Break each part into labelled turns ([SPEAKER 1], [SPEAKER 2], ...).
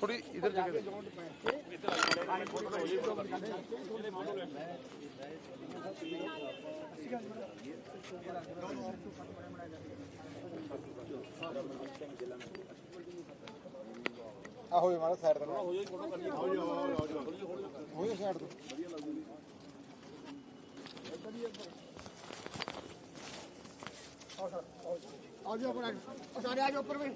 [SPEAKER 1] ਥੋੜੀ ਇਧਰ ਜਗ੍ਹਾ ਆ ਹੋਏ ਮਾਰਾ ਸਾਈਡ ਤੇ। ਹੋ ਜਾਈ ਫੋਟੋ ਕਰਨੀ ਹੋ ਜਾਈ ਹੋ ਜਾਈ ਸਾਈਡ ਤੇ
[SPEAKER 2] ਆ ਜਾਓ ਆਪਣਾ ਉਹ ਸਾਰੇ ਆ ਜਾਓ ਉੱਪਰ ਵੀ।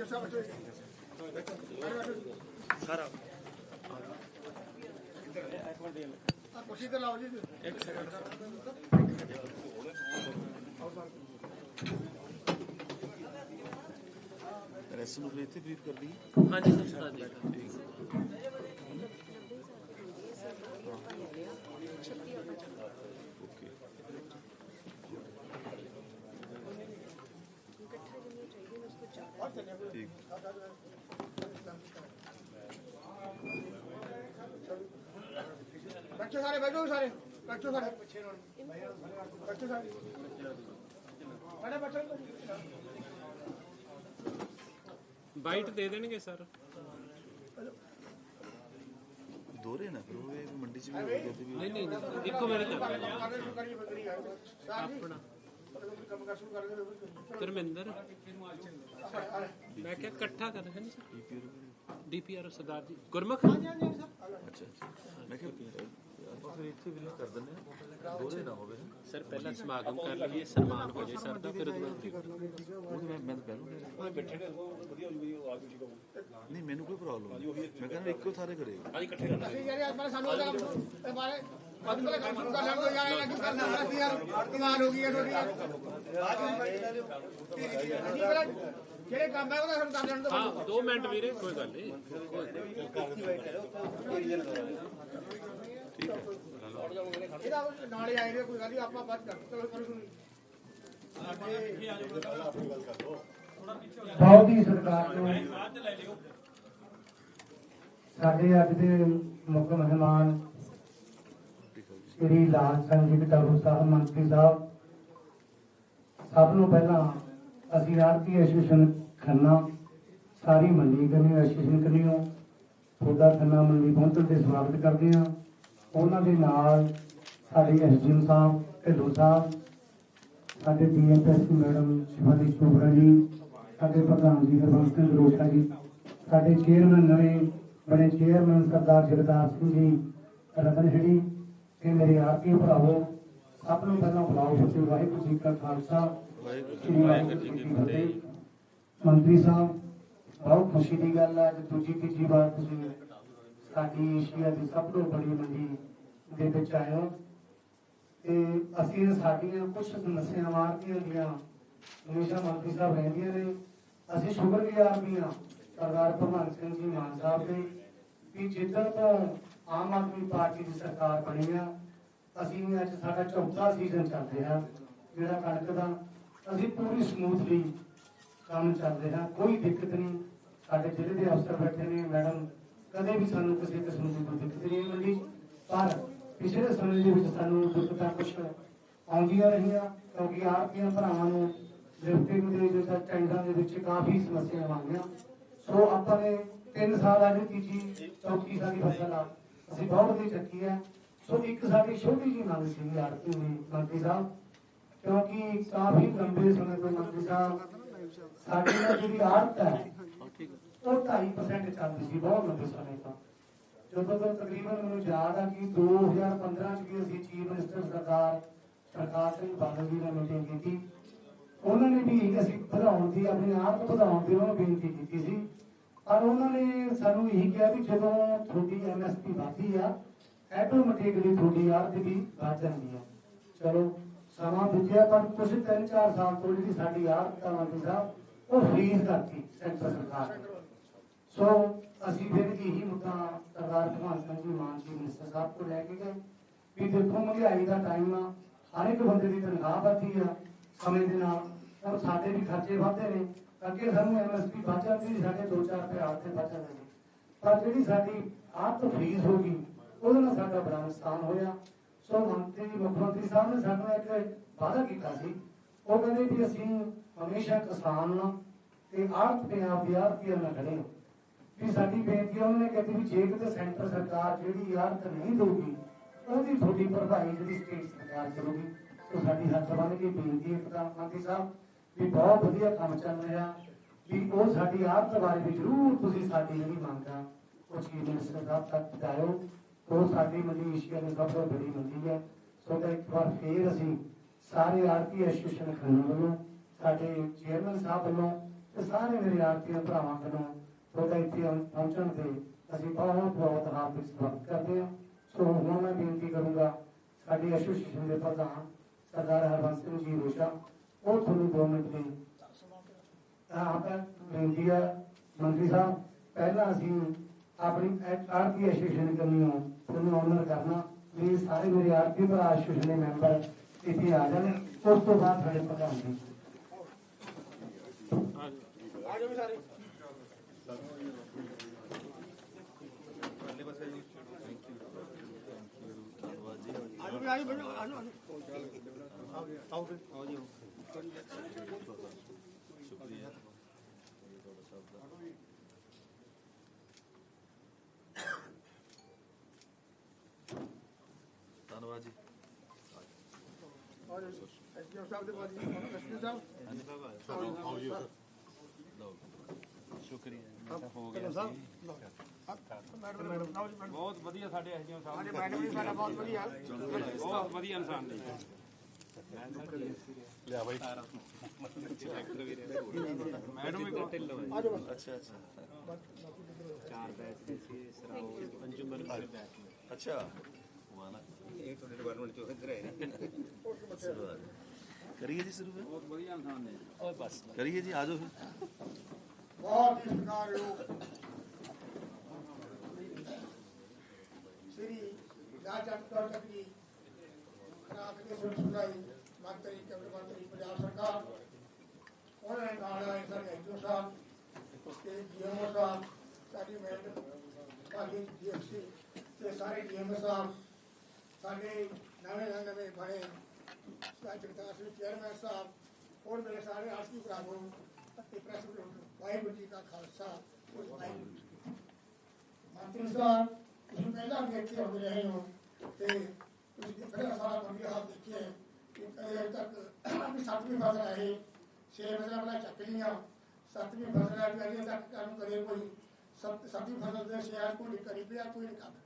[SPEAKER 2] ਇੱਧਰ ਸਭ ਬੈਠੋ ਸਾਰਾ ਆ ਕੁਰਸੀ ਤੇ ਲਾਓ ਜੀ ਇੱਕ
[SPEAKER 3] ਰੈਸ ਨੂੰ ਵੀ ਇੱਥੇ ਬਰੀਫ ਕਰ ਲਈ
[SPEAKER 4] ਹਾਂਜੀ ਸਰ ਸੁਣਾ ਦਿਓ
[SPEAKER 3] ਠੀਕ
[SPEAKER 2] ਬੈਠੋ ਸਾਰੇ ਬੈਠੋ ਸਾਰੇ ਬੈਠੋ ਸਾਰੇ। ਬੈਠੋ ਸਾਰੇ। ਬੜੇ ਬੈਠੋ।
[SPEAKER 4] ਬਾਈਟ ਦੇ ਦੇਣਗੇ ਸਰ।
[SPEAKER 3] ਦੋਰੇ ਨਾ ਕਰੋ ਇਹ ਮੰਡੀ ਚ ਵੀ
[SPEAKER 4] ਨਹੀਂ ਨਹੀਂ ਇੱਕੋ ਵਾਰੀ ਕਰ ਆਪਣਾ।
[SPEAKER 2] ਸ਼ੁਰੂ
[SPEAKER 4] ਧਰਮਿੰਦਰ। ਮੈਂ ਕਿਹਾ ਇਕੱਠਾ ਕਰ ਰਹੇ ਨੇ ਸਰ? ਡੀਪੀਆਰ ਸਰਦਾਰ ਜੀ। ਗੁਰਮੁਖ?
[SPEAKER 3] ਅੱਛਾ ਅੱਛਾ। ਮੈਂ ਕਿਹਾ ਫਿਰ ਇੱਥੇ ਵੀ ਕਰ ਦਿੰਦੇ ਆ ਦੋਰੇ ਨਾ ਹੋਵੇ
[SPEAKER 4] ਸਰ ਪਹਿਲਾਂ ਸਮਾਗਮ ਕਰ ਲਈਏ ਸਨਮਾਨ ਹੋ ਜਾਏ ਸਰ ਦਾ ਫਿਰ
[SPEAKER 3] ਉਹ ਮੈਂ ਮੈਂ ਪਹਿਲਾਂ ਬੈਠੇ ਨੇ ਵਧੀਆ ਹੋ ਜੂਗੀ ਆਵਾਜ਼ ਠੀਕ ਨਹੀਂ ਮੈਨੂੰ ਕੋਈ ਪ੍ਰੋਬਲਮ ਨਹੀਂ। ਮੈਂ ਕਹਿੰਦਾ ਇੱਕੋ ਸਾਰੇ ਕਰੇਗਾ
[SPEAKER 2] ਅਸੀਂ ਯਾਰ ਅੱਜ ਪਹਿਲਾਂ ਸਾਨੂੰ ਉਹਦਾ ਇਹ ਬਾਰੇ ਅੱਜ ਪਹਿਲਾਂ ਕੰਮ ਸ਼ੁਰੂ ਕਰ ਲੈਣ ਦੋ ਯਾਰ ਲੱਗੀ ਕਰਨਾ ਅਸੀਂ ਯਾਰ ਕਮਾਲ ਹੋ ਗਈ ਹੈ ਤੁਹਾਡੀ ਯਾਰ ਜਿਹੜੇ ਕੰਮ ਹੈ ਉਹਦਾ ਸਾਨੂੰ ਕਰ ਲੈਣ ਦੋ
[SPEAKER 4] 2 ਮਿੰਟ ਵੀਰੇ ਕੋਈ ਗੱਲ ਨਹੀਂ
[SPEAKER 2] ਇਹਦਾ ਨਾਲ ਆਏ ਨੇ ਕੋਈ ਗੱਲ ਨਹੀਂ ਆਪਾਂ ਬਾਤ ਕਰ ਚਲੋ ਪਰ ਸੁਣੀ
[SPEAKER 5] ਬਹੁਤ ਸਰਕਾਰ ਨੂੰ ਸਾਡੇ ਅੱਜ ਦੇ ਮੁੱਖ ਮਹਿਮਾਨ ਸ੍ਰੀ ਲਾਲ ਸਿੰਘ ਜੀ ਕਟਾਰੂ ਸਾਹਿਬ ਮੰਤਰੀ ਸਾਹਿਬ, ਸਭ ਨੂੰ ਪਹਿਲਾਂ ਅਸੀਂ ਆਰਤੀ ਐਸੋਸੀਏਸ਼ਨ ਖੰਨਾ, ਸਾਰੀ ਮੰਡੀ ਕਰਨੀ ਐਸੋਸੀਏਸ਼ਨ ਕਰਨੀ ਹੋ ਖੰਨਾ ਮੰਡੀ ਪਹੁੰਚਣ ਤੇ ਸਵਾਗਤ ਕਰਦੇ ਹਾਂ। ਉਹਨਾਂ ਦੇ ਨਾਲ ਸਾਡੇ ਐਸਡੀਐਮ ਸਾਹਿਬ, ਢਿੱਲੋਂ ਸਾਹਿਬ, ਸਾਡੇ ਡੀਐਮਐਸਪੀ ਮੈਡਮ ਸ਼ਿਵਾਨੀ ਚੋਪੜਾ ਜੀ, ਸਾਡੇ ਪ੍ਰਧਾਨ ਜੀ ਹਰਬੰਸ ਸਿੰਘ ਰੋਸ਼ਾ ਜੀ, ਸਾਡੇ ਚੇਅਰਮੈਨ ਨਵੇਂ ਬਣੇ ਚੇਅਰਮੈਨ ਸਰਦਾਰ ਜਗਦਾਰ ਸਿੰਘ ਜੀ ਰਤਨਹੜੀ ਤੇ ਮੇਰੇ ਆਰਤੀ ਭਰਾਵੋ ਸਭ ਨੂੰ ਪਹਿਲਾਂ ਬੁਲਾਓ ਸਤਿ ਵਾਹਿਗੁਰੂ ਜੀ ਕਾ ਖਾਲਸਾ। ਵਾਹਿਗੁਰੂ ਜੀ ਕੀ ਫਤਿਹ। ਮੰਤਰੀ ਸਾਹਿਬ ਬਹੁਤ ਖੁਸ਼ੀ ਦੀ ਗੱਲ ਹੈ ਅੱਜ ਦੂਜੀ ਤੀਜੀ ਵਾਰ ਤੁਸੀਂ ਸਾਡੀ ਏਸ਼ੀਆ ਦੀ ਸਭ ਤੋਂ ਬੜੀ ਮੰਡੀ ਦੇ ਵਿੱਚ ਆਏ ਹੋ। ਤੇ ਅਸੀਂ ਸਾਡੀਆਂ ਕੁਝ ਸਮੱਸਿਆਵਾਂ ਆਰਤੀਆਂ ਦੀਆਂ ਹਮੇਸ਼ਾ ਮੰਤਰੀ ਸਾਹਿਬ ਰਹਿੰਦੀਆਂ ਨੇ। ਅਸੀਂ ਸ਼ੁਕਰਗੁਜ਼ਾਰ ਵੀ ਹਾਂ ਸਰਦਾਰ ਭਗਵੰਤ ਸਿੰਘ ਜੀ ਮਾਨ ਸਾਹਿਬ ਦੇ ਕਿ ਜਿੱਦਣ ਤੋਂ ਆਮ ਆਦਮੀ ਪਾਰਟੀ ਦੀ ਸਰਕਾਰ ਬਣੀ ਆ ਅਸੀਂ ਅੱਜ ਸਾਡਾ ਚੌਥਾ ਸੀਜ਼ਨ ਚੱਲ ਰਿਹਾ। ਜਿਹੜਾ ਕਣਕ ਦਾ ਅਸੀਂ ਪੂਰੀ ਸਮੂਥਲੀ ਕੰਮ ਚੱਲ ਰਿਹਾ। ਕੋਈ ਦਿੱਕਤ ਨਹੀਂ। ਸਾਡੇ ਜ਼ਿਲ੍ਹੇ ਦੇ ਅਫਸਰ ਬੈਠੇ ਨੇ, ਮੈਡਮ। ਕਦੇ ਵੀ ਸਾਨੂੰ ਕਿਸੇ ਕਿਸਮ ਦੀ ਕੋਈ ਦਿੱਕਤ ਨਹੀਂ ਮਿਲੀ ਪਰ ਪਿਛਲੇ ਸਮੇਂ ਦੇ ਵਿੱਚ ਸਾਨੂੰ ਦਿੱਕਤਾਂ ਕੁਝ ਆਉਂਦੀਆਂ ਰਹੀਆਂ, ਕਿਉਂਕਿ ਆਰਪੀਆਂ ਭਰਾਵਾਂ ਨੂੰ ਲਿਫਟਿੰਗ ਦੇ ਜੋ ਟੈਂਡਰਾਂ ਦੇ ਵਿੱਚ ਕਾਫੀ ਸਮੱਸਿਆਵਾਂ ਆਉਂਦੀਆਂ। ਸੋ ਆਪਾਂ ਨੇ 3 ਸਾਲ ਅੱਜ ਤੀਜੀ ਚੌਥੀ ਸਾਡੀ ਫਸਲ ਆ। ਅਸੀਂ ਬਹੁਤ ਹੀ ਚੱਕੀ ਹੈ। ਸੋ ਇੱਕ ਸਾਡੀ ਛੋਟੀ ਜਿਹੀ ਮੰਗ ਸੀ ਆਰਪੀ ਦੀ ਮੰਤਰੀ ਸਾਹਿਬ, ਕਿਉਂਕਿ ਕਾਫੀ ਲੰਬੇ ਸਮੇਂ ਤੋਂ ਮੰਤਰੀ ਸਾਹਿਬ, ਸਾਡੀ ਨਾ ਜਿਹੜੀ ਆੜਤ ਹੈ, ਉਹ 2.5% ਚੱਲਦੀ ਸੀ, ਬਹੁਤ ਲੰਬੇ ਸਮੇਂ ਤੋਂ। ਜਦੋਂ ਤੋਂ ਤਕਰੀਬਨ ਮੈਨੂੰ ਯਾਦ ਆ ਕਿ 2015 ਚ ਵੀ ਅਸੀਂ ਚੀਫ ਮਿਨਿਸਟਰ ਸਰਦਾਰ ਸਰਕਾਰ ਸਿੰਘ ਬਾਦਲ ਜੀ ਨਾਲ ਮੀਟਿੰਗ ਕੀਤੀ, ਉਹਨਾਂ ਨੇ ਵੀ ਅਸੀਂ ਵਧਾਉਣ ਦੀ, ਆਪਣੇ ਆਪ ਵਧਾਉਣ ਦੀ ਉਹਨਾਂ ਨੂੰ ਬੇਨਤੀ ਕੀਤੀ ਸੀ। ਔਰ ਉਹਨਾਂ ਨੇ ਸਾਨੂੰ ਇਹੀ ਕਿਹਾ ਵੀ ਜਦੋਂ ਤੁਹਾਡੀ ਐਮਐਸਪੀ ਵਧਦੀ ਆ ਆਟੋਮੈਟਿਕਲੀ ਤੁਹਾਡੀ ਆਰਥ ਵੀ ਜਾਂਦੀ ਆ ਚਲੋ, ਸਮਾਂ ਬੀਤਿਆ, ਪਰ ਕੁਝ 3-4 ਸਾਲ ਤੋਂ ਜਿਹੜੀ ਸਾਡੀ ਆਰਥ ਦਾ ਸਾਹਿਬ, ਉਹ ਫ੍ਰੀਜ਼ ਕਰਤੀ ਸੈਂਟਰ ਸਰਕਾਰ ਨੇ। ਸੋ, ਅਸੀਂ ਫਿਰ ਇਹੀ ਮੁੱਦਾ ਸਰਦਾਰ ਭਗਵੰਤ ਸਿੰਘ ਜੀ ਮਾਨ ਜੀ ਮਿਨਿਸਟਰ ਸਾਹਿਬ ਕੋਲ ਲੈ ਕੇ ਗਏ ਵੀ ਦੇਖੋ, ਮਹਿੰਗਾਈ ਦਾ ਟਾਈਮ ਆ, ਹਰ ਇੱਕ ਬੰਦੇ ਦੀ ਤਨਖਾਹ ਵਧੀ ਆ ਸਮੇਂ ਦੇ ਨਾਲ ਔਰ ਸਾਡੇ ਵੀ ਖਰਚੇ ਵਧਦੇ ਨੇ, ਅੱਗੇ ਸਾਨੂੰ ਐਮਐਸਪੀ ਬਚ ਜਾਂਦੀ, ਸਾਡੇ 2-4 ਰੁਪਏ ਆਪ ਤੇ ਬਚ ਪਰ ਜਿਹੜੀ ਸਾਡੀ ਆਪ ਤੋਂ ਹੋ ਗਈ ਉਹਦੇ ਨਾਲ ਸਾਡਾ ਬੜਾ ਨੁਕਸਾਨ ਹੋਇਆ। ਸੋ ਮੰਤਰੀ ਮੁੱਖ ਮੰਤਰੀ ਸਾਹਿਬ ਨੇ ਸਾਨੂੰ ਇੱਕ ਵਾਅਦਾ ਕੀਤਾ ਸੀ। ਉਹ ਕਹਿੰਦੇ ਵੀ ਅਸੀਂ ਹਮੇਸ਼ਾ ਕਿਸਾਨ ਨਾਲ ਤੇ ਆੜਤ ਪੰਜਾਬ ਦੀ ਆੜਤੀਆਂ ਨਾਲ ਖੜੇ ਹਾਂ। ਵੀ ਸਾਡੀ ਬੇਨਤੀ ਉਹਨਾਂ ਨੇ ਕਹਿੰਦੀ ਵੀ ਜੇ ਕਿਤੇ ਸੈਂਟਰ ਸਰਕਾਰ ਜਿਹੜੀ ਆੜਤ ਨਹੀਂ ਦੇਊਗੀ, ਉਹਦੀ ਤੁਹਾਡੀ ਭਰਪਾਈ ਜਿਹੜੀ ਸਟੇਟ ਸਰਕਾਰ ਕਰੂਗੀ ਸੋ ਸਾਡੀ ਹੱਥ ਬੰਨ ਕੇ ਬੇਨਤੀ ਹੈ ਪ੍ਰਧਾਨ ਮੰਤਰੀ ਸਾਹਿਬ, ਵੀ ਬਹੁਤ ਵਧੀਆ ਕੰਮ ਚੱਲ ਰਿਹਾ। ਵੀ ਉਹ ਸਾਡੀ ਆੜਤ ਬਾਰੇ ਵੀ ਜ਼ਰੂਰ ਤੁਸੀਂ ਸਾਡੀ ਜਿਹੜੀ ਮੰਗ ਆ, ਉਹ ਚੀਫ ਮਿਨਿਸਟਰ ਸਾਹਿਬ ਤੱਕ ਪਹੁੰਚਾਇਓ। ਉਹ ਸਾਡੀ ਮੰਡੀ ਏਸ਼ੀਆ ਦੀ ਸਭ ਤੋਂ ਬੜੀ ਮੰਡੀ ਹੈ। ਸੋ ਤਾਂ ਇੱਕ ਵਾਰ ਫੇਰ ਅਸੀਂ ਸਾਰੇ ਆਰਤੀ ਐਸੋਸੀਏਸ਼ਨ ਖੰਨਾ ਵੱਲੋਂ, ਸਾਡੇ ਚੇਅਰਮੈਨ ਸਾਹਿਬ ਵੱਲੋਂ ਤੇ ਸਾਰੇ ਮੇਰੇ ਆਰਤੀਆਂ ਭਰਾਵਾਂ ਵੱਲੋਂ ਤੁਹਾਡਾ ਇੱਥੇ ਪਹੁੰਚਣ ਤੇ ਅਸੀਂ ਬਹੁਤ ਬਹੁਤ ਹਾਰਦਿਕ ਸਵਾਗਤ ਕਰਦੇ ਹਾਂ। ਸੋ ਹੁਣ ਮੈਂ ਬੇਨਤੀ ਕਰੂੰਗਾ ਸਾਡੇ ਐਸੋਸੀਏਸ਼ਨ ਦੇ ਪ੍ਰਧਾਨ ਸਰਦਾਰ ਹਰਬੰਸ ਸਿੰਘ ਜੀ ਰੋਸ਼ਾ ਉਹ ਤੁਹਾਨੂੰ ਦੋ ਮਿੰਟ ਲਈ ਆਪ ਬੇਨਤੀ ਹੈ ਮੰਤਰੀ ਸਾਹਿਬ, ਪਹਿਲਾਂ ਅਸੀਂ ਆਪਣੀ ਆਰਤੀ ਐਸੋਸੀਏਸ਼ਨ ਕਰਨੀ ਤੁਹਾਨੂੰ ਆਨਰ ਕਰਨਾ ਪਲੀਜ਼ ਸਾਰੇ ਮੇਰੇ ਆਰਤੀ ਭਰਾ ਐਸੋਸੀਏਸ਼ਨ ਦੇ ਮੈਂਬਰ ਇੱਥੇ ਆ ਜਾਣ। ਉਸ ਤੋਂ ਬਾਅਦ ਸਾਡੇ ਪ੍ਰਧਾਨ ਜੀ।
[SPEAKER 2] ਆਜੋ ਵੀ ਆਜੋ ਬੈਠੋ ਆਜੋ ਆਜੋ
[SPEAKER 3] ਧੰਨਵਾਦ ਜੀ
[SPEAKER 2] ਆਜੋ ਐਸਡੀਓ ਸਾਹਿਬ ਦੇ ਬਾਅਦ ਜੀ ਐਸਡੀਓ ਸਾਹਿਬ
[SPEAKER 3] ਸ਼ੁਕਰੀਆ ਹੋ
[SPEAKER 2] ਕਦੋਂ ਸਾਹਿਬ ਮੈਡਮ ਮੈਡਮ ਨਾਓ ਜੀ ਮੈਡਮ
[SPEAKER 6] ਬਹੁਤ ਵਧੀਆ ਸਾਡੇ ਐਸਡੀਓ ਸਾਹਿਬ
[SPEAKER 2] ਹਾਂਜੀ ਮੈਡਮ ਜੀ ਸਾਡਾ ਬਹੁਤ ਵਧੀਆ।
[SPEAKER 6] ਬਹੁਤ ਵਧੀਆ ਇਨਸਾਨ ਨੇ। ਮੈਡਮ ਵੀ
[SPEAKER 2] ਆਜੋ ਬਸ
[SPEAKER 3] ਅੱਛਾ ਅੱਛਾ।
[SPEAKER 4] ਚਾਰ ਬੈਠ ਸੀ ਸਰਾਓ ਅੰਜੁਮਨ ਬੈਠ
[SPEAKER 3] ਅੱਛਾ।
[SPEAKER 6] ਆਏ ਨੇ
[SPEAKER 3] ਕਰੀਏ ਜੀ ਸ਼ੁਰੂ ਫਿਰ
[SPEAKER 6] ਬਹੁਤ ਵਧੀਆ ਇਨਸਾਨ ਨੇ
[SPEAKER 3] ਓਏ ਬਸ ਕਰੀਏ ਜੀ ਆਜੋ ਫਿਰ
[SPEAKER 2] ਬਹੁਤ ਹੀ ਸਤਿਕਾਰਯੋਗ ਸ੍ਰੀ ਰਾਜਾ ਕੌਰ ਜੀ ਰਾਤ ਦੇ ਸੁਣ ਸੁਣਾਈ ਮੰਤਰੀ ਕੈਬਨਿਟ ਮੰਤਰੀ ਪੰਜਾਬ ਸਰਕਾਰ ਉਹਨਾਂ ਨੇ ਨਾਲ ਆਏ ਸਰ ਐਜੋ ਸਾਹਿਬ ਤੇ ਜੀਐਮਓ ਸਾਹਿਬ ਸਾਡੀ ਮੈਡਮ ਸਾਡੇ ਨਵੇਂ ਨਵੇਂ ਬਣੇ ਸਾਡੇ ਜਗਤਾਰ ਸਿੰਘ ਚੇਅਰਮੈਨ ਸਾਹਿਬ, ਹੋਰ ਮੇਰੇ ਸਾਰੇ ਆਰਤੀ ਭਰਾਵੋ, ਅਤੇ ਪ੍ਰੈਸ ਵਾਹਿਗੁਰੂ ਜੀ ਕਾ ਖਾਲਸਾ ਵਾਹਿਗੁਰੂ ਜੀ ਮੰਤਰੀ ਸਾਹਿਬ, ਤੁਸੀਂ ਪਹਿਲਾਂ ਵੀ ਇੱਥੇ ਆਉਂਦੇ ਰਹੇ ਹੋ, ਤੇ ਤੁਸੀਂ ਦੇਖਿਆ ਸਾਰਾ ਮੰਡੀ ਹਾਲ ਦੇਖਿਆ ਕਿ ਕਦੇ ਤੱਕ ਆਪਣੀ ਸੱਤਵੀਂ ਫਸਲ ਆਏ, ਛੇ ਫਸਲਾਂ ਪਹਿਲਾਂ ਚੱਕ ਲਈਆਂ, ਸੱਤਵੀਂ ਫਸਲ ਆ ਵੀ ਅਜੇ ਤੱਕ ਤੁਹਾਨੂੰ ਕਦੇ ਕੋਈ ਸੱਤਵੀਂ ਫਸਲ ਦੇ ਸ਼ੇਅਰ ਕੋਈ ਨਹੀਂ ਕਰੀ ਪਿਆ, ਕੋਈ ਨਹੀਂ ਕਰ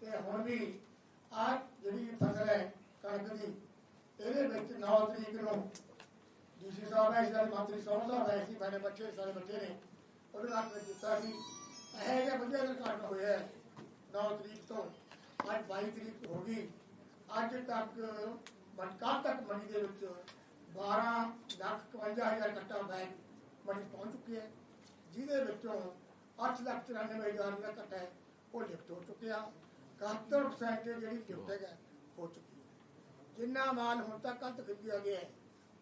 [SPEAKER 2] ਤੇ ਹੁਣ ਵੀ ਆ ਜਿਹੜੀ ਫਸਲ ਹੈ ਕਣਕ ਦੀ, ਇਹਦੇ ਵਿੱਚ 9 ਤਰੀਕ ਨੂੰ ਡੀਸੀ ਸਾਹਿਬ ਹੈ ਇਸਦਾ ਮੰਤਰੀ ਸੋਹਣ ਸਾਹਿਬ ਹੈ ਸੀ ਮੈਨੇ ਬੱਚੇ, ਸਾਰੇ ਬੱਚੇ ਨੇ, ਉਹਦੇ ਨਾਲ ਮੈਂ ਸੀ। ਇਹ ਜਿਹਾ ਵਧੀਆ ਰਿਕਾਰਡ ਹੋਇਆ ਹੈ 9 ਤਰੀਕ ਤੋਂ। ਅੱਜ 22 ਤਰੀਕ ਹੋ ਗਈ। ਅੱਜ ਤੱਕ ਮਨਕਾ ਤੱਕ ਮੰਡੀ ਦੇ ਵਿੱਚ 12 ਲੱਖ 51000 ਕੱਟਾ ਬੈਗ ਮੰਡੀ ਪਹੁੰਚ ਚੁੱਕੀ ਹੈ, ਜਿਹਦੇ ਵਿੱਚੋਂ 8 ਲੱਖ 94000 ਦਾ ਕੱਟਾ ਹੈ, ਉਹ ਲਿਫਟ ਹੋ ਚੁੱਕਿਆ। 71% ਜਿਹੜੀ ਲਿਫਟ ਹੈ, ਹੋ ਚੁੱਕੀ ਹੈ। ਜਿੰਨਾ ਮਾਲ ਹੁਣ ਤੱਕ ਕੱਟ ਖਰੀਦਿਆ ਗਿਆ ਹੈ,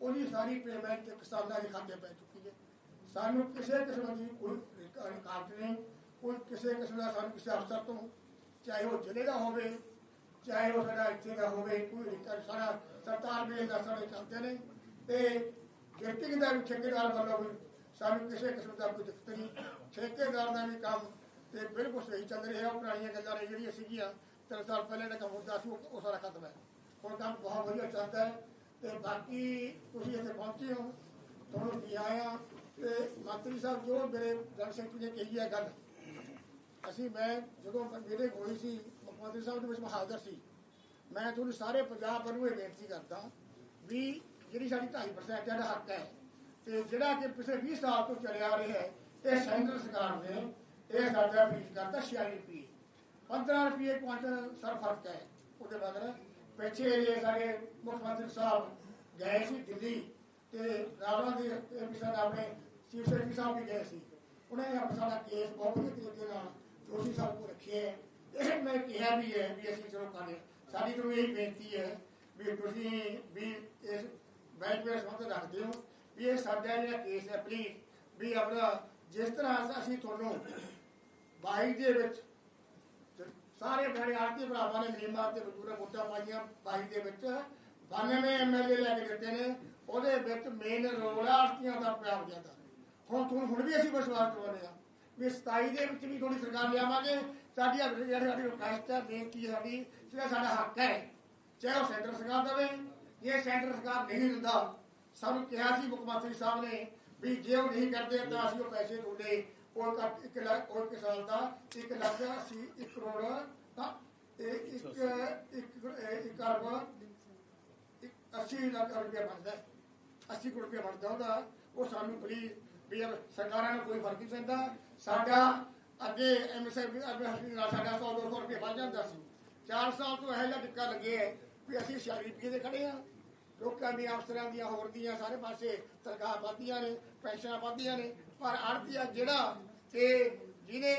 [SPEAKER 2] ਉਹਦੀ ਸਾਰੀ ਪੇਮੈਂਟ ਕਿਸਾਨਾਂ ਦੇ ਖਾਤੇ ਪੈ ਚੁੱਕੀ ਹੈ। ਸਾਨੂੰ ਕਿਸੇ ਕਿਸਮ ਦੀ ਕੋਈ ਰਿਕਾਰਡ ਨਹੀਂ, ਕੋਈ ਕਿਸੇ ਕਿਸਮ ਦਾ ਸਾਨੂੰ ਕਿਸੇ ਅਫਸਰ ਤੋਂ, ਚਾਹੇ ਉਹ ਜ਼ਿਲ੍ਹੇ ਦਾ ਹੋਵੇ, ਚਾਹੇ ਉਹ ਸਾਡਾ ਇੱਥੇ ਦਾ ਹੋਵੇ, ਕੋਈ ਰਿਕਾਰਡ ਸਾਡਾ ਸਰਤਾਰ ਵੀ ਦੱਸਣੇ ਚਾਹੁੰਦੇ ਨੇ। ਤੇ ਗੇਟਿੰਗ ਦਾ ਵੀ ਠੇਕੇਦਾਰ ਵੱਲੋਂ ਵੀ ਸਾਨੂੰ ਕਿਸੇ ਕਿਸਮ ਦਾ ਕੋਈ ਦਿੱਕਤ ਨਹੀਂ। ਠੇਕੇਦਾਰ ਦਾ ਵੀ ਕੰਮ ਤੇ ਬਿਲਕੁਲ ਸਹੀ ਚੱਲ ਰਿਹਾ, ਉਹ ਪੁਰਾਣੀਆਂ ਗੱਲਾਂ ਨੇ ਜਿਹੜੀਆਂ ਸੀਗੀਆਂ, ਤਿੰਨ ਸਾਲ ਪਹਿਲਾਂ ਦਾ ਕੰਮ ਹੁੰਦਾ ਸੀ, ਉਹ ਸਾਰਾ ਖਤਮ ਹੈ। ਹੁਣ ਕੰਮ ਬਹੁਤ ਵਧੀਆ ਚੱਲਦਾ ਹੈ ਤੇ ਬਾਕੀ ਤੁਸੀਂ ਇੱਥੇ ਪਹੁੰਚੇ ਹੋ, ਤੁਹਾਨੂੰ ਕੀ ਆਇਆ ਤੇ ਮੰਤਰੀ ਸਾਹਿਬ, ਜੋ ਮੇਰੇ ਜਨ ਸੈਕਟਰੀ ਨੇ ਕਹੀ ਹੈ ਗੱਲ। ਅਸੀਂ ਮੈਂ ਜਦੋਂ ਮੇਰੇ ਹੋਈ ਸੀ ਮੁੱਖ ਮੰਤਰੀ ਸਾਹਿਬ ਦੇ ਵਿੱਚ ਮੈਂ ਹਾਜ਼ਰ ਸੀ, ਮੈਂ ਤੁਹਾਨੂੰ ਸਾਰੇ ਪੰਜਾਬ ਨੂੰ ਇਹ ਬੇਨਤੀ ਕਰਦਾ ਵੀ ਜਿਹੜੀ ਸਾਡੀ 2.5% ਜਿਹੜਾ ਹੱਕ ਹੈ, ਤੇ ਜਿਹੜਾ ਕਿ ਪਿਛਲੇ 20 ਸਾਲ ਤੋਂ ਚੱਲਿਆ ਆ ਰਿਹਾ ਹੈ, ਇਹ ਸੈਂਟਰ ਸਰਕਾਰ ਨੇ ਇਹ ਸਾਡਾ ਫੀਸ ਕਰਤਾ 46 ਰੁਪਏ। 15 ਰੁਪਏ ਕੁਆਂਟਲ ਸਰ ਫ਼ਰਕ ਹੈ। ਉਹਦੇ ਮਗਰ ਪਿੱਛੇ ਇਹ ਸਾਡੇ ਮੁੱਖ ਮੰਤਰੀ ਸਾਹਿਬ ਗਏ ਸੀ ਦਿੱਲੀ ਤੇ ਰਾਵਣਾ ਦੇ ਐਮਪੀ ਸਾਹਿਬ ਆਪਣੇ ਚੀਫ ਸੈਕਟਰੀ ਸਾਹਿਬ ਵੀ ਗਏ ਸੀ। ਉਹਨਾਂ ਨੇ ਸਾਡਾ ਕੇਸ ਬਹੁਤ ਵਧੀਆ ਤਰੀਕੇ ਨਾਲ ਦੋਸ਼ੀ ਸਾਹਿਬ ਕੋਲ ਰੱਖਿਆ ਇਹ ਮੈਂ ਕਿਹਾ ਵੀ ਹੈ ਵੀ ਅਸੀਂ ਚਲੋ ਕਰਾਂਗੇ ਸਾਡੀ ਤੁਹਾਨੂੰ ਇਹ ਬੇਨਤੀ ਹੈ ਵੀ ਤੁਸੀਂ ਵੀ ਇਸ ਬੈਂਕ ਵਿੱਚ ਸੰਬੰਧ ਰੱਖਦੇ ਹੋ ਵੀ ਇਹ ਸਾਡਾ ਜਿਹੜਾ ਕੇਸ ਹੈ ਪਲੀਜ਼ ਵੀ ਆਪਣਾ ਜਿਸ ਤਰ੍ਹਾਂ ਅਸੀਂ ਤੁਹਾਨੂੰ ਬਾਈ ਦੇ ਵਿੱਚ ਸਾਰੇ ਬੜੇ ਆਰਤੀ ਭਰਾਵਾਂ ਨੇ ਮੀਮਾਰ ਤੇ ਮਜ਼ਦੂਰਾਂ ਵੋਟਾਂ ਪਾਈਆਂ ਬਾਈ ਦੇ ਵਿੱਚ। 92 ਐਮਐਲਏ ਲੈ ਕੇ ਦਿੱਤੇ ਨੇ। ਉਹਦੇ ਵਿੱਚ ਮੇਨ ਰੋਲ ਆਰਤੀਆਂ ਦਾ ਪਿਆ ਹੋ ਜਾਂਦਾ ਹੁਣ ਤੁਹਾਨੂੰ ਹੁਣ ਵੀ ਅਸੀਂ ਵਿਸ਼ਵਾਸ ਕਰਵਾਉਂਦੇ ਆ ਵੀ 27 ਦੇ ਵਿੱਚ ਵੀ ਥੋੜੀ ਸਰਕਾਰ ਲਿਆਵਾਂਗੇ। ਸਾਡੀ ਜਿਹੜੀ ਸਾਡੀ ਰਿਕੁਐਸਟ ਹੈ, ਬੇਨਤੀ ਹੈ ਸਾਡੀ, ਜਿਹੜਾ ਸਾਡਾ ਹੱਕ ਹੈ, ਚਾਹੇ ਉਹ ਸੈਂਟਰ ਸਰਕਾਰ ਦੇਵੇ। ਜੇ ਸੈਂਟਰ ਸਰਕਾਰ ਨਹੀਂ ਦਿੰਦਾ, ਸਾਨੂੰ ਕਿਹਾ ਸੀ ਮੁੱਖ ਮੰਤਰੀ ਸਾਹਿਬ ਨੇ ਵੀ ਜੇ ਉਹ ਨਹੀਂ ਕਰਦੇ ਤਾਂ ਅਸੀਂ ਉਹ ਪੈਸੇ ਤੁਹਾਡੇ ਉਹ ਕੱਟ ਇੱਕ ਲੱਖ ਉਹ ਇੱਕ ਸਾਲ ਦਾ ਇੱਕ ਲੱਖ ਅਸੀਂ ਇੱਕ ਕਰੋੜ ਤਾਂ ਇਹ ਇੱਕ ਇੱਕ ਇੱਕ ਅਰਬ ਇੱਕ 80 ਲੱਖ ਰੁਪਏ ਬਣਦਾ ਹੈ। 80 ਕਰੋੜ ਰੁਪਏ ਬਣਦਾ ਉਹਦਾ। ਉਹ ਸਾਨੂੰ ਪਲੀਜ਼ ਵੀ ਸਰਕਾਰਾਂ ਨੂੰ ਕੋਈ ਫ਼ਰਕ ਨਹੀਂ ਪੈਂਦਾ। ਸਾਡਾ ਅੱਗੇ ਐਮਐਸਆਈ ਅੱਗੇ ਨਾਲ ਸਾਡਾ 100 200 ਰੁਪਏ ਵੱਧ ਜਾਂਦਾ ਸੀ। 4 ਸਾਲ ਤੋਂ ਇਹ ਜਿਹਾ ਟਿੱਕਾ ਲੱਗੇ ਹੈ ਵੀ ਅਸੀਂ 46 ਰੁਪਏ ਦੇ ਖੜੇ ਆ ਲੋਕਾਂ ਦੀਆਂ ਅਫਸਰਾਂ ਦੀਆਂ ਹੋਰ ਦੀਆਂ ਸਾਰੇ ਪਾਸੇ ਤਨਖਾਹ ਵੱਧਦੀਆਂ ਨੇ ਪੈਨਸ਼ਨਾਂ ਵੱਧਦੀਆਂ ਨੇ। ਪਰ ਆੜਤੀਆ ਜਿਹੜਾ ਤੇ ਜਿਹਨੇ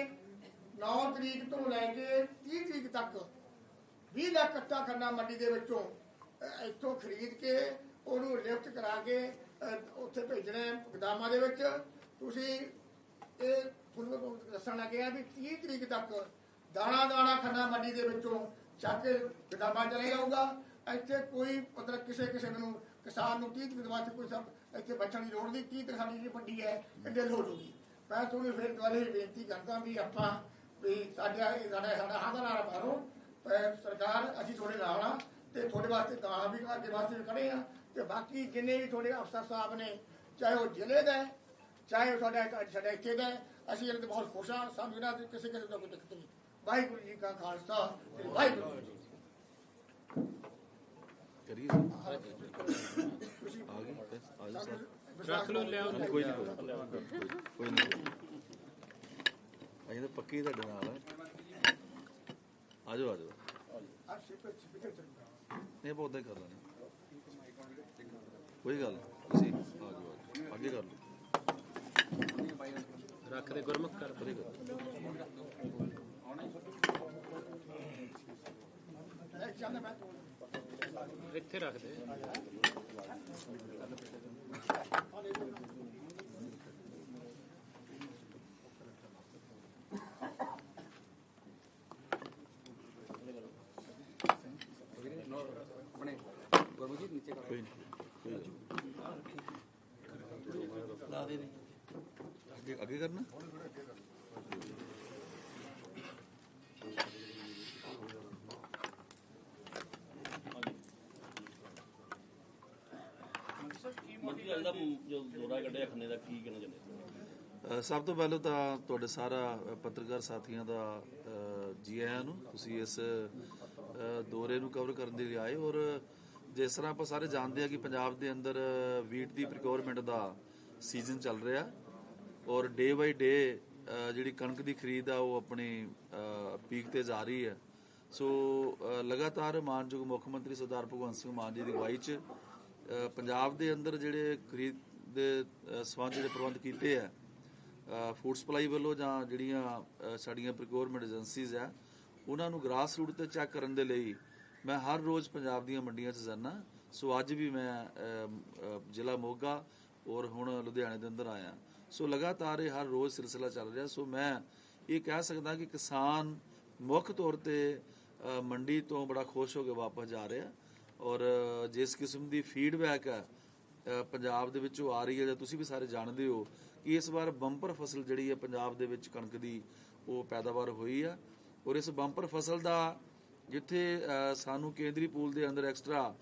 [SPEAKER 2] 9 ਤਰੀਕ ਤੋਂ ਲੈ ਕੇ 30 ਤਰੀਕ ਤੱਕ 20 ਲੱਖ ਕੱਟਾ ਖੰਨਾ ਮੰਡੀ ਦੇ ਵਿੱਚੋਂ ਇੱਥੋਂ ਖਰੀਦ ਕੇ ਉਹਨੂੰ ਲਿਫਟ ਕਰਾ ਕੇ ਉੱਥੇ ਭੇਜਣਾ ਗਦਾਮਾਂ ਦੇ ਵਿੱਚ। ਤੁਸੀਂ ਇਹ ਤੁਹਾਨੂੰ ਦੱਸਣ ਲੱਗਿਆ ਵੀ 30 ਤਰੀਕ ਤੱਕ ਦਾਣਾ ਦਾਣਾ ਖੰਨਾ ਮੰਡੀ ਦੇ ਵਿੱਚੋਂ ਚੱਕ ਕੇ ਗਦਾਮਾਂ ਚਲੇ ਜਾਊਗਾ ਇੱਥੇ ਕੋਈ ਮਤਲਬ ਕਿਸੇ ਕਿਸੇ ਨੂੰ ਕਿਸਾਨ ਨੂੰ 30 ਤਰੀਕ ਬਾਅਦ ਕੋਈ ਸਭ ਇੱਥੇ ਬਚਣ ਦੀ ਲੋੜ ਨਹੀਂ 30 ਤਰੀਕ ਸਾਡੀ ਜਿਹੜੀ ਮੰਡੀ ਹੈ, ਇਹ ਇਹਦੇ ਹੋ ਜੂਗੀ। ਮੈਂ ਤੁਹਾਨੂੰ ਫਿਰ ਦੁਬਾਰੇ ਬੇਨਤੀ ਕਰਦਾ ਵੀ ਆਪਾਂ ਵੀ ਸਾਡਾ ਇਹ ਸਾਡਾ ਸਾਡਾ ਹੱਥ ਨਾਲ ਮਾਰੋ। ਸਰਕਾਰ, ਅਸੀਂ ਤੁਹਾਡੇ ਨਾਲ ਆ ਤੇ ਤੁਹਾਡੇ ਵਾਸਤੇ ਗਾਲਾਂ ਵੀ ਅੱਗੇ ਵਾਸਤੇ ਵੀ ਖੜੇ ਆ ਤੇ ਬਾਕੀ ਜਿੰਨੇ ਵੀ ਤੁਹਾਡੇ ਅਫਸਰ ਸਾਹਿਬ ਨੇ, ਚਾਹੇ ਉਹ ਜ਼ਿਲ੍ਹੇ ਦਾ ਚਾਹੇ ਉਹ ਸਾਡਾ ਸਾਡੇ ਇੱਥੇ ਦਾ ਅਸੀਂ ਇਹਨਾਂ ਤੇ ਬਹੁਤ ਖੁਸ਼ ਹਾਂ। ਸਾਨੂੰ ਇਹਨਾਂ ਦੇ ਕਿਸੇ ਕਿਸੇ ਦਾ ਕੋਈ ਦਿੱਕਤ ਨਹੀਂ। ਵਾਹਿਗੁਰੂ ਜੀ ਕਾ ਖਾਲਸਾ ਵਾਹਿਗੁਰੂ ਜੀ
[SPEAKER 3] ਕਰੀਏ
[SPEAKER 2] ਤੁਸੀਂ
[SPEAKER 3] ਆ ਗਏ ਬਸ, ਆ ਜਾਓ ਸਰ।
[SPEAKER 4] ਰੱਖ ਲਓ ਲਿਆਓ।
[SPEAKER 3] ਨਹੀਂ, ਕੋਈ ਨਹੀਂ। ਕੋਈ ਨਹੀਂ, ਅਜੇ ਤਾਂ ਪੱਕੀ ਤੁਹਾਡੇ ਨਾਲ ਹੈ ਆ। ਜਾਓ ਆ ਜਾਓ ਨਹੀਂ ਉਦਾਂ ਹੀ ਕਰ ਲਾਂਗੇ ਕੋਈ ਗੱਲ ਤੁਸੀਂ ਆ ਜਾਓ। ਅੱਗੇ ਕਰ ਲਓ।
[SPEAKER 4] ਰੱਖ ਦੇ ਗੁਰਮੁਖ ਕਰ।
[SPEAKER 3] ਪਰੇ ਕਰ
[SPEAKER 2] ਲੈ ਚੱਲ ਮੈਂ
[SPEAKER 4] ਇੱਥੇ ਰੱਖ ਦੇ
[SPEAKER 6] ਆਪਣੇ ਗੁਰਮੁਖੀ ਨੀਚੇ ਕਰ
[SPEAKER 3] ਕੋਈ ਨਹੀਂ ਅੱਗੇ ਅੱਗੇ ਕਰਨਾ?
[SPEAKER 7] ਮੰਤਰੀ ਦਾ ਜੋ ਦੌਰਾ ਕੱਢਿਆ ਖੰਨੇ ਦਾ, ਕੀ ਕਹਿਣਾ ਚਾਹੁੰਦੇ
[SPEAKER 3] ਸਭ ਤੋਂ ਪਹਿਲਾਂ ਤਾਂ ਤੁਹਾਡੇ ਸਾਰਾ ਪੱਤਰਕਾਰ ਸਾਥੀਆਂ ਦਾ ਜੀ ਆਇਆਂ ਨੂੰ, ਤੁਸੀਂ ਇਸ ਦੌਰੇ ਨੂੰ ਕਵਰ ਕਰਨ ਦੇ ਲਈ ਆਏ ਔਰ ਜਿਸ ਤਰ੍ਹਾਂ ਆਪਾਂ ਸਾਰੇ ਜਾਣਦੇ ਆ ਕਿ ਪੰਜਾਬ ਦੇ ਅੰਦਰ ਵੀਟ ਦੀ ਪ੍ਰੋਕਿਉਰਮੈਂਟ ਦਾ ਸੀਜ਼ਨ ਚੱਲ ਰਿਹਾ ਔਰ ਡੇ ਬਾਈ ਡੇ ਜਿਹੜੀ ਕਣਕ ਦੀ ਖਰੀਦ ਆ, ਉਹ ਆਪਣੀ ਪੀਕ ਤੇ ਜਾ ਰਹੀ ਹੈ। ਸੋ ਲਗਾਤਾਰ ਮਾਨਯੋਗ ਮੁੱਖ ਮੰਤਰੀ ਸਰਦਾਰ ਭਗਵੰਤ ਸਿੰਘ ਮਾਨ ਜੀ ਦੀ ਅਗਵਾਈ 'ਚ ਪੰਜਾਬ ਦੇ ਅੰਦਰ ਜਿਹੜੇ ਖਰੀਦ ਦੇ ਅ, ਸੰਬੰਧ ਜਿਹੜੇ ਪ੍ਰਬੰਧ ਕੀਤੇ ਆ ਫੂਡ ਸਪਲਾਈ ਵੱਲੋਂ ਜਾਂ ਜਿਹੜੀਆਂ ਸਾਡੀਆਂ ਪ੍ਰੋਕਿਉਰਮੈਂਟ ਏਜੰਸੀਜ਼ ਆ ਉਹਨਾਂ ਨੂੰ ਗ੍ਰਾਸ ਰੂਟ ਤੇ ਚੈੱਕ ਕਰਨ ਦੇ ਲਈ ਮੈਂ ਹਰ ਰੋਜ਼ ਪੰਜਾਬ ਦੀਆਂ ਮੰਡੀਆਂ 'ਚ ਜਾਂਦਾ। ਸੋ ਅੱਜ ਵੀ ਮੈਂ ਜ਼ਿਲ੍ਹਾ ਮੋਗਾ ਔਰ ਹੁਣ ਲੁਧਿਆਣੇ ਦੇ ਅੰਦਰ ਆਇਆ। ਸੋ ਲਗਾਤਾਰ ਇਹ ਹਰ ਰੋਜ਼ ਸਿਲਸਿਲਾ ਚੱਲ ਰਿਹਾ। ਸੋ ਮੈਂ ਇਹ ਕਹਿ ਸਕਦਾ ਕਿ ਕਿਸਾਨ ਮੁੱਖ ਤੌਰ ਤੇ ਮੰਡੀ ਤੋਂ ਬੜਾ ਖੁਸ਼ ਹੋ ਕੇ ਵਾਪਸ ਜਾ ਰਿਹਾ। ਔਰ ਜਿਸ ਕਿਸਮ ਦੀ ਫੀਡਬੈਕ ਹੈ ਪੰਜਾਬ ਦੇ ਵਿੱਚੋਂ ਆ ਰਹੀ ਹੈ, ਜਾਂ ਤੁਸੀਂ ਵੀ ਸਾਰੇ ਜਾਣਦੇ ਹੋ ਕਿ ਇਸ ਵਾਰ ਬੰਪਰ ਫਸਲ ਜਿਹੜੀ ਹੈ ਪੰਜਾਬ ਦੇ ਵਿੱਚ ਕਣਕ ਦੀ ਉਹ ਪੈਦਾਵਾਰ ਹੋਈ ਆ। ਔਰ ਇਸ ਬੰਪਰ ਫਸਲ ਦਾ ਜਿੱਥੇ ਸਾਨੂੰ ਕੇਂਦਰੀ ਪੂਲ ਦੇ ਅੰਦਰ ਐਕਸਟਰਾ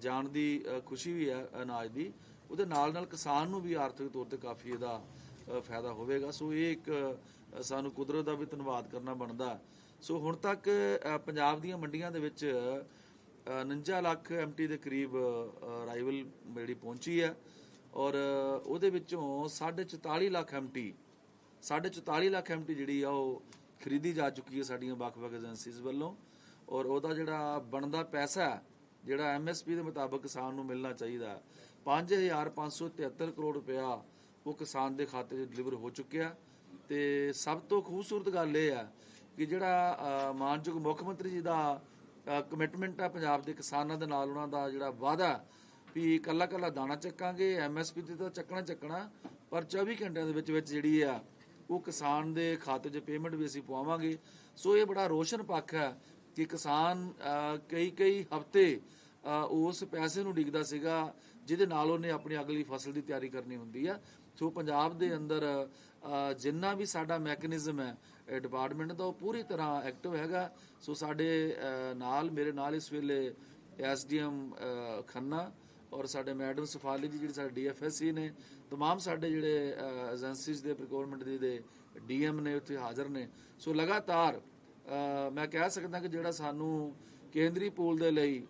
[SPEAKER 3] ਜਾਣ ਦੀ ਖੁਸ਼ੀ ਵੀ ਹੈ, ਅਨਾਜ ਦੀ, ਉਹਦੇ ਨਾਲ ਨਾਲ ਕਿਸਾਨ ਨੂੰ ਵੀ ਆਰਥਿਕ ਤੌਰ ਤੇ ਕਾਫੀ ਇਹਦਾ ਫਾਇਦਾ ਹੋਵੇਗਾ। ਸੋ ਇਹ ਇੱਕ ਸਾਨੂੰ ਕੁਦਰਤ ਦਾ ਵੀ ਧੰਨਵਾਦ ਕਰਨਾ ਬਣਦਾ। ਸੋ ਹੁਣ ਤੱਕ ਪੰਜਾਬ ਦੀਆਂ ਮੰਡੀਆਂ ਦੇ ਵਿੱਚ 49 ਲੱਖ ਐਮਟੀ ਦੇ ਕਰੀਬ ਰਾਈਵਲ ਜਿਹੜੀ ਪਹੁੰਚੀ ਹੈ। ਔਰ ਉਹਦੇ ਵਿੱਚੋਂ 44 ਲੱਖ ਐਮਟੀ 44 ਲੱਖ ਐਮਟੀ ਜਿਹੜੀ ਆ ਉਹ ਖਰੀਦੀ ਜਾ ਚੁੱਕੀ ਹੈ ਸਾਡੀਆਂ ਵੱਖ-ਵੱਖ ਏਜੰਸੀਜ਼ ਵੱਲੋਂ। ਔਰ ਉਹਦਾ ਜਿਹੜਾ ਬਣਦਾ ਪੈਸਾ ਹੈ, ਜਿਹੜਾ ਐਮਐਸਪੀ ਦੇ ਮੁਤਾਬਕ ਕਿਸਾਨ ਨੂੰ ਮਿਲਣਾ ਚਾਹੀਦਾ ਹੈ, 5573 ਕਰੋੜ ਰੁਪਇਆ ਉਹ ਕਿਸਾਨ ਦੇ ਖਾਤੇ 'ਚ ਡਿਲੀਵਰ ਹੋ ਚੁੱਕਿਆ ਤੇ ਸਭ ਤੋਂ ਖੂਬਸੂਰਤ ਗੱਲ ਇਹ ਹੈ ਕਿ ਜਿਹੜਾ ਮਾਨਯੋਗ ਮੁੱਖ ਮੰਤਰੀ ਜੀ ਦਾ ਕਮਿਟਮੈਂਟ ਆ ਪੰਜਾਬ ਦੇ ਕਿਸਾਨਾਂ ਦੇ ਨਾਲ ਉਹਨਾਂ ਦਾ ਜਿਹੜਾ ਵਾਅਦਾ ਵੀ ਕੱਲਾ ਕੱਲਾ ਦਾਣਾ ਚੱਕਾਂਗੇ ਐਮਐਸਪੀ ਤੇ ਤਾਂ ਚੱਕਣਾ ਚੱਕਣਾ, ਪਰ 24 ਘੰਟਿਆਂ ਦੇ ਵਿੱਚ ਵਿੱਚ ਜਿਹੜੀ ਆ, ਉਹ ਕਿਸਾਨ ਦੇ ਖਾਤੇ 'ਚ ਪੇਮੈਂਟ ਵੀ ਅਸੀਂ ਪਵਾਵਾਂਗੇ। ਸੋ ਇਹ ਬੜਾ ਰੋਸ਼ਨ ਪੱਖ ਹੈ ਕਿ ਕਿਸਾਨ ਕਈ ਕਈ ਹਫ਼ਤੇ ਉਸ ਪੈਸੇ ਨੂੰ ਡਿੱਗਦਾ ਸੀਗਾ, ਜਿਹਦੇ ਨਾਲ ਉਹਨੇ ਆਪਣੀ ਅਗਲੀ ਫਸਲ ਦੀ ਤਿਆਰੀ ਕਰਨੀ ਹੁੰਦੀ ਆ। ਸੋ ਪੰਜਾਬ ਦੇ ਅੰਦਰ ਜਿੰਨਾ ਵੀ ਸਾਡਾ ਮੈਕੈਨਿਜ਼ਮ ਹੈ ਡਿਪਾਰਟਮੈਂਟ ਦਾ ਉਹ ਪੂਰੀ ਤਰ੍ਹਾਂ ਐਕਟਿਵ ਹੈਗਾ ਸੋ ਸਾਡੇ ਅ, ਨਾਲ ਮੇਰੇ ਨਾਲ ਇਸ ਵੇਲੇ ਐਸਡੀਐਮ ਖੰਨਾ ਔਰ ਸਾਡੇ ਮੈਡਮ ਸਫਾਲੀ ਜੀ ਜਿਹੜੇ ਸਾਡੇ ਡੀਐਫਐਸਸੀ ਨੇ तमाम ਸਾਡੇ ਜਿਹੜੇ ਏਜੰਸੀਜ਼ ਦੇ ਪ੍ਰੋਕਿਉਰਮੈਂਟ ਦੇ ਦੇ ਡੀਐਮ ਨੇ ਉੱਥੇ ਹਾਜ਼ਰ ਨੇ ਸੋ ਲਗਾਤਾਰ ਅ, ਮੈਂ ਕਹਿ ਸਕਦਾ ਕਿ ਜਿਹੜਾ ਸਾਨੂੰ ਕੇਂਦਰੀ ਪੂਲ ਦੇ ਲਈ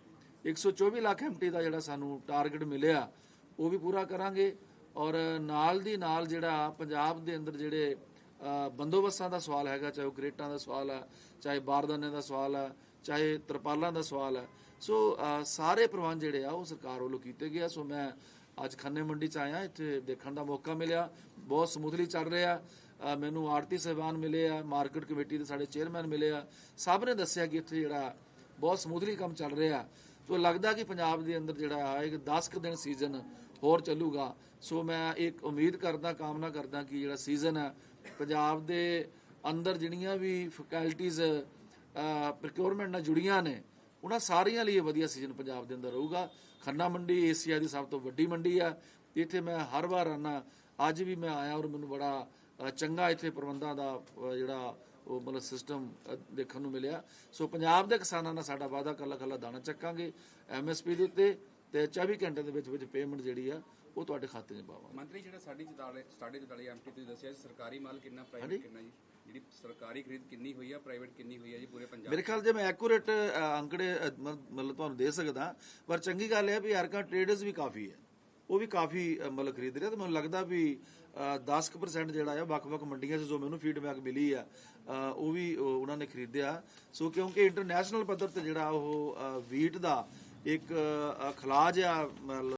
[SPEAKER 3] 124 ਲੱਖ ਐਮਟੀ ਦਾ ਜਿਹੜਾ ਸਾਨੂੰ ਟਾਰਗੇਟ ਮਿਲਿਆ ਉਹ ਵੀ ਪੂਰਾ ਕਰਾਂਗੇ ਔਰ ਨਾਲ ਦੀ ਨਾਲ ਜਿਹੜਾ ਪੰਜਾਬ ਦੇ ਅੰਦਰ ਜਿਹੜੇ ਅ, ਬੰਦੋਬਸਤਾਂ ਦਾ ਸਵਾਲ ਹੈਗਾ, ਚਾਹੇ ਉਹ ਗ੍ਰੇਟਾਂ ਦਾ ਸਵਾਲ ਹੈ, ਚਾਹੇ ਬਾਰਦਾਨੇ ਦਾ ਸਵਾਲ ਹੈ, ਚਾਹੇ ਤਰਪਾਲਾਂ ਦਾ ਸਵਾਲ ਹੈ। ਸੋ ਸਾਰੇ ਪ੍ਰਬੰਧ ਜਿਹੜੇ ਆ, ਉਹ ਸਰਕਾਰ ਵੱਲੋਂ ਕੀਤੇ ਗਏ ਆ। ਸੋ ਮੈਂ ਅੱਜ ਖੰਨੇ ਮੰਡੀ ਚ ਆਇਆ, ਇੱਥੇ ਦੇਖਣ ਦਾ ਮੌਕਾ ਮਿਲਿਆ। ਬਹੁਤ ਸਮੂਥਲੀ ਚੱਲ ਰਿਹਾ। ਮੈਨੂੰ ਆੜਤੀ ਸਹਿਬਾਨ ਮਿਲੇ ਆ, ਮਾਰਕੀਟ ਕਮੇਟੀ ਦੇ ਸਾਡੇ ਚੇਅਰਮੈਨ ਮਿਲੇ ਆ। ਸਭ ਨੇ ਦੱਸਿਆ ਕਿ ਇੱਥੇ ਜਿਹੜਾ ਬਹੁਤ ਸਮੂਥਲੀ ਕੰਮ ਚੱਲ ਰਿਹਾ। ਸੋ ਲੱਗਦਾ ਕਿ ਪੰਜਾਬ ਦੇ ਅੰਦਰ ਜਿਹੜਾ ਆ, ਇੱਕ 10 ਕੁ ਦਿਨ ਸੀਜ਼ਨ ਹੋਰ ਚੱਲੂਗਾ। ਸੋ ਮੈਂ ਇੱਕ ਉਮੀਦ ਕਰਦਾ, ਕਾਮਨਾ ਕਰਦਾ ਕਿ ਜਿਹੜਾ ਸੀਜ਼ਨ ਹੈ ਪੰਜਾਬ ਦੇ ਅੰਦਰ ਜਿਹੜੀਆਂ ਵੀ ਫੈਕਲਟੀਆਂ ਪ੍ਰੋਕਿਉਰਮੈਂਟ ਨਾਲ ਜੁੜੀਆਂ ਨੇ, ਉਹਨਾਂ ਸਾਰੀਆਂ ਲਈ ਵਧੀਆ ਸੀਜ਼ਨ ਪੰਜਾਬ ਦੇ ਅੰਦਰ ਰਹੂਗਾ। ਖੰਨਾ ਮੰਡੀ, ਏਸ਼ੀਆ ਦੀ ਸਭ ਤੋਂ ਵੱਡੀ ਮੰਡੀ ਆ। ਇੱਥੇ ਮੈਂ ਹਰ ਵਾਰ ਆਉਣਾ ਅੱਜ ਵੀ ਮੈਂ ਆਇਆ ਔਰ ਮੈਨੂੰ ਬੜਾ ਚੰਗਾ ਇੱਥੇ ਪ੍ਰਬੰਧਾਂ ਦਾ ਜਿਹੜਾ ਉਹ ਮਤਲਬ ਸਿਸਟਮ ਦੇਖਣ ਨੂੰ ਮਿਲਿਆ। ਸੋ ਪੰਜਾਬ ਦੇ ਕਿਸਾਨਾਂ ਨਾਲ ਸਾਡਾ ਵਾਅਦਾ ਕੱਲਾ ਕੱਲਾ ਦਾਣਾ ਚੱਕਾਂਗੇ। ਐਮਐਸਪੀ ਦੇ ਉੱਤੇ ਤੇ 24 ਘੰਟੇ ਦੇ ਵਿੱਚ ਵਿੱਚ ਪੇਮੈਂਟ ਜਿਹੜੀ ਆ ਉਹ ਤੁਹਾਡੇ ਖਾਤੇ 'ਚ ਪਾਵਾਂਗੇ।
[SPEAKER 6] ਮੰਤਰੀ ਜਿਹੜਾ ਸਾਡੀ 44 ਸਾਢੇ 44 ਐਮਟੀ ਤੁਸੀਂ ਦੱਸਿਆ ਸਰਕਾਰੀ ਮਾਲ ਕਿੰਨਾ ਪ੍ਰਾਈਵੇਟ ਕਿੰਨਾ ਜੀ? ਜਿਹੜੀ ਸਰਕਾਰੀ ਖਰੀਦ ਕਿੰਨੀ ਹੋਈ ਆ ਪ੍ਰਾਈਵੇਟ ਕਿੰਨੀ ਹੋਈ ਆ ਜੀ ਪੂਰੇ ਪੰਜਾਬ
[SPEAKER 3] ਮੇਰੇ ਖਿਆਲ ਜੇ ਮੈਂ ਐਕੂਰੇਟ ਅੰਕੜੇ ਮਤਲਬ ਤੁਹਾਨੂੰ ਦੇ ਸਕਦਾ ਪਰ ਚੰਗੀ ਗੱਲ ਇਹ ਹੈ ਵੀ ਹਰਕਾ ਟ੍ਰੇਡਰਸ ਵੀ ਕਾਫੀ ਹੈ ਉਹ ਵੀ ਕਾਫੀ ਮਤਲਬ ਖਰੀਦ ਰਿਹਾ ਤੇ ਮੈਨੂੰ ਲੱਗਦਾ ਵੀ ਅ, 10% ਜਿਹੜਾ ਆ ਵੱਖ-ਵੱਖ ਮੰਡੀਆਂ 'ਚ ਜੋ ਮੈਨੂੰ ਫੀਡਬੈਕ ਮਿਲੀ ਆ ਉਹ ਵੀ ਉਹ ਉਹਨਾਂ ਨੇ ਖਰੀਦਿਆ। ਸੋ ਕਿਉਂਕਿ ਇੰਟਰਨੈਸ਼ਨਲ ਪੱਧਰ ਤੇ ਜਿਹੜਾ ਉਹ ਵੀਟ ਦਾ ਇੱਕ ਖਲਾਜ ਆ ਮਤਲਬ